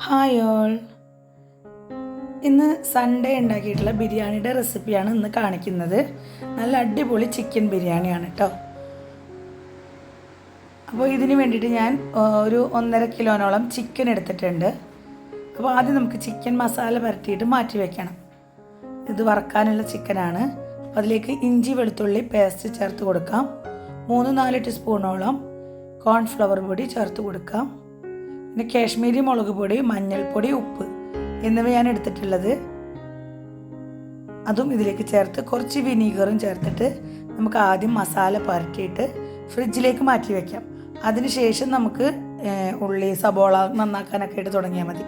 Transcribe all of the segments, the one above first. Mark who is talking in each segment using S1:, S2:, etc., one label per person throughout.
S1: Hi all ഇന്ന് Sunday ഉണ്ടാക്കിയിട്ടുള്ള ബിരിയാണിയുടെ റെസിപ്പിയാണ് ഇന്ന് കാണിക്കുന്നത്. നല്ല അടിപൊളി ചിക്കൻ ബിരിയാണിയാണ് കേട്ടോ അപ്പോൾ ഇതിന് വേണ്ടിയിട്ട് ഞാൻ ഒരു ഒന്നര കിലോനോളം ചിക്കൻ എടുത്തിട്ടുണ്ട്. അപ്പോൾ ആദ്യം നമുക്ക് ചിക്കൻ മസാല പരട്ടിയിട്ട് മാറ്റി വെക്കണം. ഇത് വറക്കാനുള്ള ചിക്കനാണ്. അതിലേക്ക് ഇഞ്ചി വെളുത്തുള്ളി പേസ്റ്റ് ചേർത്ത് കൊടുക്കാം. മൂന്ന് നാല് ടീസ്പൂണോളം കോൺഫ്ലവർ പൊടി ചേർത്ത് കൊടുക്കാം. പിന്നെ കാശ്മീരി മുളക് പൊടി മഞ്ഞൾപ്പൊടി ഉപ്പ് എന്നിവ ഞാൻ എടുത്തിട്ടുള്ളത്. അതും ഇതിലേക്ക് ചേർത്ത് കുറച്ച് വിനീഗറും ചേർത്തിട്ട് നമുക്ക് ആദ്യം മസാല പുരട്ടിയിട്ട് ഫ്രിഡ്ജിലേക്ക് മാറ്റി വയ്ക്കാം അതിനുശേഷം നമുക്ക് ഉള്ളി സബോള നന്നാക്കാനൊക്കെ ആയിട്ട് തുടങ്ങിയാൽ മതി.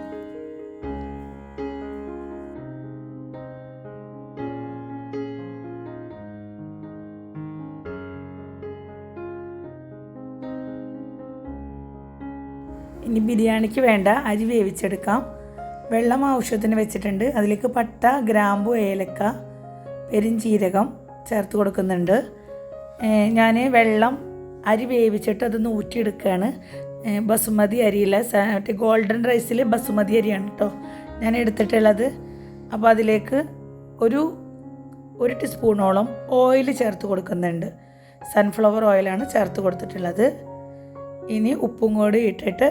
S1: ഇനി ബിരിയാണിക്ക് വേണ്ട അരി വേവിച്ചെടുക്കാം. വെള്ളം ആവശ്യത്തിന് വെച്ചിട്ടുണ്ട്. അതിലേക്ക് പട്ട ഗ്രാമ്പു ഏലക്ക പെരിഞ്ചീരകം ചേർത്ത് കൊടുക്കുന്നുണ്ട്. ഞാൻ വെള്ളം അരി വേവിച്ചിട്ട് അതൊന്ന് ഊറ്റിയെടുക്കുകയാണ്. ഏ, ബസുമതി അരിയില്ല മറ്റേ ഗോൾഡൻ റൈസിൽ ബസുമതി അരിയാണ് കേട്ടോ ഞാൻ എടുത്തിട്ടുള്ളത്. അപ്പോൾ അതിലേക്ക് ഒരു ഒരു ടീസ്പൂണോളം ഓയിൽ ചേർത്ത് കൊടുക്കുന്നുണ്ട്. സൺഫ്ലവർ ഓയിലാണ് ചേർത്ത് കൊടുത്തിട്ടുള്ളത്. ഇനി ഉപ്പും കൂടി ഇട്ടിട്ട്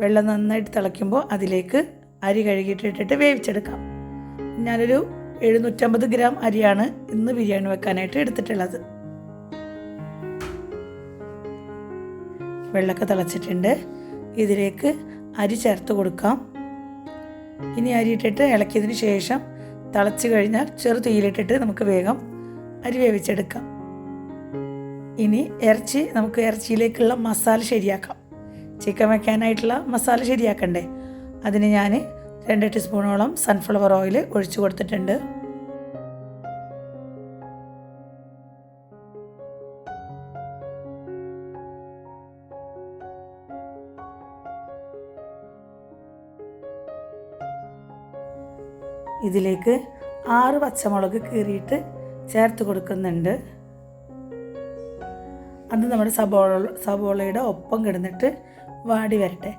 S1: വെള്ളം നന്നായിട്ട് തിളയ്ക്കുമ്പോൾ അതിലേക്ക് അരി കഴുകിയിട്ടിട്ടിട്ട് വേവിച്ചെടുക്കാം. ഞാനൊരു എഴുന്നൂറ്റമ്പത് ഗ്രാം അരിയാണ് ഇന്ന് ബിരിയാണി വെക്കാനായിട്ട് എടുത്തിട്ടുള്ളത്. വെള്ളമൊക്കെ തിളച്ചിട്ടുണ്ട്. ഇതിലേക്ക് അരി ചേർത്ത് കൊടുക്കാം. ഇനി അരി ഇട്ടിട്ട് ഇളക്കിയതിന് ശേഷം തിളച്ച് കഴിഞ്ഞാൽ ചെറു തീയിലിട്ടിട്ട് നമുക്ക് വേഗം അരി വേവിച്ചെടുക്കാം. ഇനി ഇറച്ചി നമുക്ക് ഇറച്ചിയിലേക്കുള്ള മസാല ശരിയാക്കാം. ചിക്കൻ വെക്കാനായിട്ടുള്ള മസാല ശരിയാക്കണ്ടേ? അതിന് ഞാൻ രണ്ട് ടീസ്പൂണോളം സൺഫ്ലവർ ഓയിൽ ഒഴിച്ചു കൊടുത്തിട്ടുണ്ട്. ഇതിലേക്ക് ആറ് പച്ചമുളക് കീറിയിട്ട് ചേർത്ത് കൊടുക്കുന്നുണ്ട്. അത് നമ്മുടെ സബോള സബോളയുടെ ഒപ്പം കിടന്നിട്ട് വാടി വരട്ടെ.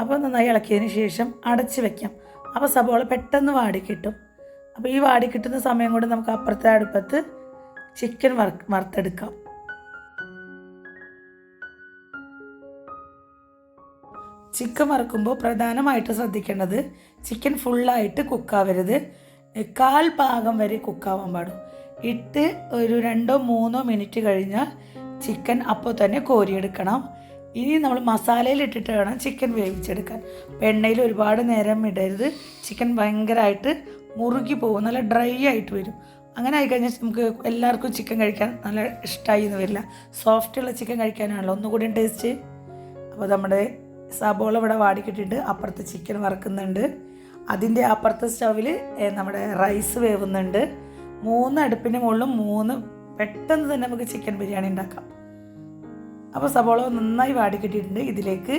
S1: അപ്പോൾ നന്നായി ഇളക്കിയതിന് ശേഷം അടച്ച് വെക്കാം. അപ്പോൾ സബോള പെട്ടെന്ന് വാടി കിട്ടും. അപ്പോൾ ഈ വാടി കിട്ടുന്ന സമയം കൊണ്ട് നമുക്ക് അപ്പുറത്തെ അടുപ്പത്ത് ചിക്കൻ വറ വറുത്തെടുക്കാം. ചിക്കൻ വറക്കുമ്പോൾ പ്രധാനമായിട്ട് ശ്രദ്ധിക്കേണ്ടത് ചിക്കൻ ഫുള്ളായിട്ട് കുക്കാവരുത്. കാൽ പാകം വരെ കുക്കാവാൻ പാടും. ഇട്ട് ഒരു രണ്ടോ മൂന്നോ മിനിറ്റ് കഴിഞ്ഞാൽ ചിക്കൻ അപ്പോൾ തന്നെ കോരിയെടുക്കണം. ഇനി നമ്മൾ മസാലയിൽ ഇട്ടിട്ട് വേണം ചിക്കൻ വേവിച്ചെടുക്കാൻ. അപ്പോൾ എണ്ണയിൽ ഒരുപാട് നേരം ഇടരുത്. ചിക്കൻ ഭയങ്കരമായിട്ട് മുറുകി പോകും. നല്ല ഡ്രൈ ആയിട്ട് വരും. അങ്ങനെ ആയിക്കഴിഞ്ഞാൽ നമുക്ക് എല്ലാവർക്കും ചിക്കൻ കഴിക്കാൻ നല്ല ഇഷ്ടമായി എന്ന് വരില്ല. സോഫ്റ്റുള്ള ചിക്കൻ കഴിക്കാനാണല്ലോ. ഒന്നുകൂടി ടേസ്റ്റ് അപ്പോൾ നമ്മുടെ സബോള ഇവിടെ വാടിക്കിട്ടിട്ട് അപ്പുറത്ത് ചിക്കൻ വറക്കുന്നുണ്ട്. അതിന്റെ അപ്പുറത്തെ സ്റ്റവിൽ നമ്മുടെ റൈസ് വേവുന്നുണ്ട്. മൂന്ന് അടുപ്പിന്റെ മുകളിലും മൂന്ന് പെട്ടെന്ന് തന്നെ നമുക്ക് ചിക്കൻ ബിരിയാണി ഉണ്ടാക്കാം. അപ്പോൾ സബോള നന്നായി വാടി വാടിക്കിട്ടിട്ടുണ്ട് ഇതിലേക്ക്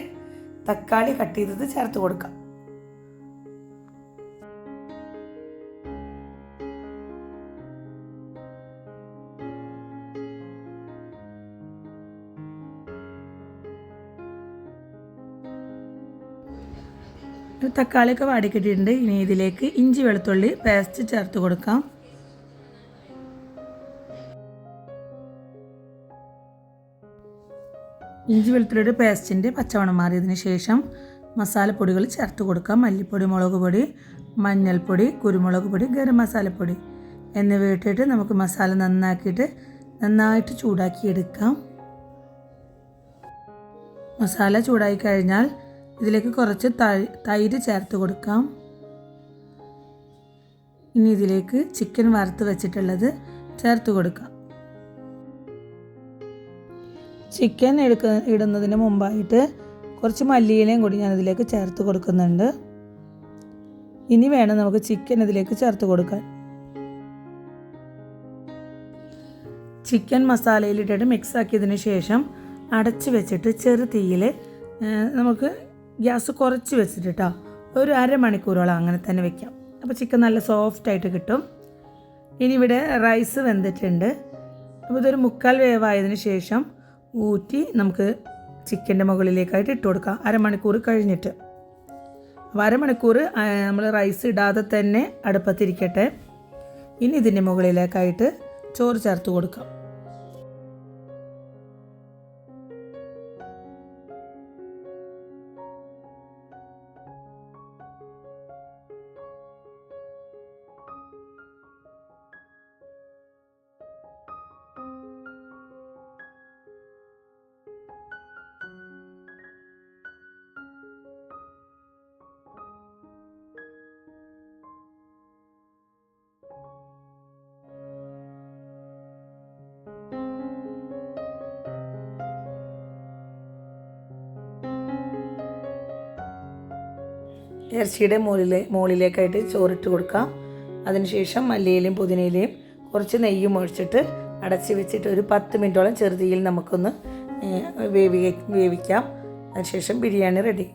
S1: തക്കാളി കട്ട് ചെയ്തത് ചേർത്ത് കൊടുക്കാം. തക്കാളിയൊക്കെ വാടിക്കിട്ടിട്ടുണ്ട് ഇനി ഇതിലേക്ക് ഇഞ്ചി വെളുത്തുള്ളി പേസ്റ്റ് ചേർത്ത് കൊടുക്കാം. ഇഞ്ചി വെളുത്തുള്ളിയുടെ പേസ്റ്റിന്റെ പച്ചമണം മാറിയതിന് ശേഷം മസാലപ്പൊടികൾ ചേർത്ത് കൊടുക്കാം മല്ലിപ്പൊടി മുളക് പൊടി മഞ്ഞൾപ്പൊടി കുരുമുളക് പൊടി ഗരം മസാലപ്പൊടി എന്നിവ ഇട്ടിട്ട് നമുക്ക് മസാല നന്നാക്കിയിട്ട് നന്നായിട്ട് ചൂടാക്കി എടുക്കാം മസാല ചൂടായി കഴിഞ്ഞാൽ ഇതിലേക്ക് കുറച്ച് തൈര് ചേർത്ത് കൊടുക്കാം. ഇനി ഇതിലേക്ക് ചിക്കൻ വറുത്ത് വെച്ചിട്ടുള്ളത് ചേർത്ത് കൊടുക്കാം. ചിക്കൻ എടുക്ക ഇടുന്നതിന് മുമ്പായിട്ട് കുറച്ച് മല്ലിയിലയും കൂടി ഞാൻ ഇതിലേക്ക് ചേർത്ത് കൊടുക്കുന്നുണ്ട്. ഇനി വേണം നമുക്ക് ചിക്കൻ ഇതിലേക്ക് ചേർത്ത് കൊടുക്കാൻ. ചിക്കൻ മസാലയിലിട്ടിട്ട് മിക്സ് ആക്കിയതിന് ശേഷം അടച്ച് വെച്ചിട്ട് ചെറു തീയിൽ നമുക്ക് ഗ്യാസ് കുറച്ച് വെച്ചിട്ട് കേട്ടോ ഒരു അരമണിക്കൂറോളം അങ്ങനെ തന്നെ വെക്കാം. അപ്പോൾ ചിക്കൻ നല്ല സോഫ്റ്റ് ആയിട്ട് കിട്ടും. ഇനി ഇവിടെ റൈസ് വെന്തിട്ടുണ്ട്. അപ്പോൾ ഇതൊരു മുക്കാൽ വേവായതിന് ശേഷം ഊറ്റി നമുക്ക് ചിക്കന്റെ മുകളിലേക്കായിട്ട് ഇട്ട് കൊടുക്കാം. അരമണിക്കൂർ കഴിഞ്ഞിട്ട്. അപ്പോൾ അരമണിക്കൂർ നമ്മൾ റൈസ് ഇടാതെ തന്നെ അടുപ്പത്തിരിക്കട്ടെ. ഇനി ഇതിന്റെ മുകളിലേക്കായിട്ട് ചോറ് ചേർത്ത് കൊടുക്കാം. ഇറച്ചിയുടെ മുകളിലെ മുകളിലേക്കായിട്ട് ചോറിട്ട് കൊടുക്കാം. അതിനുശേഷം മല്ലിയിലയും പുതിനയിലയും കുറച്ച് നെയ്യും ഒഴിച്ചിട്ട് അടച്ച് വെച്ചിട്ട് ഒരു പത്ത് മിനിറ്റോളം ചെറുതീയിൽ നമുക്കൊന്ന് വേവി വേവിക്കാം. അതിനുശേഷം ബിരിയാണി റെഡി.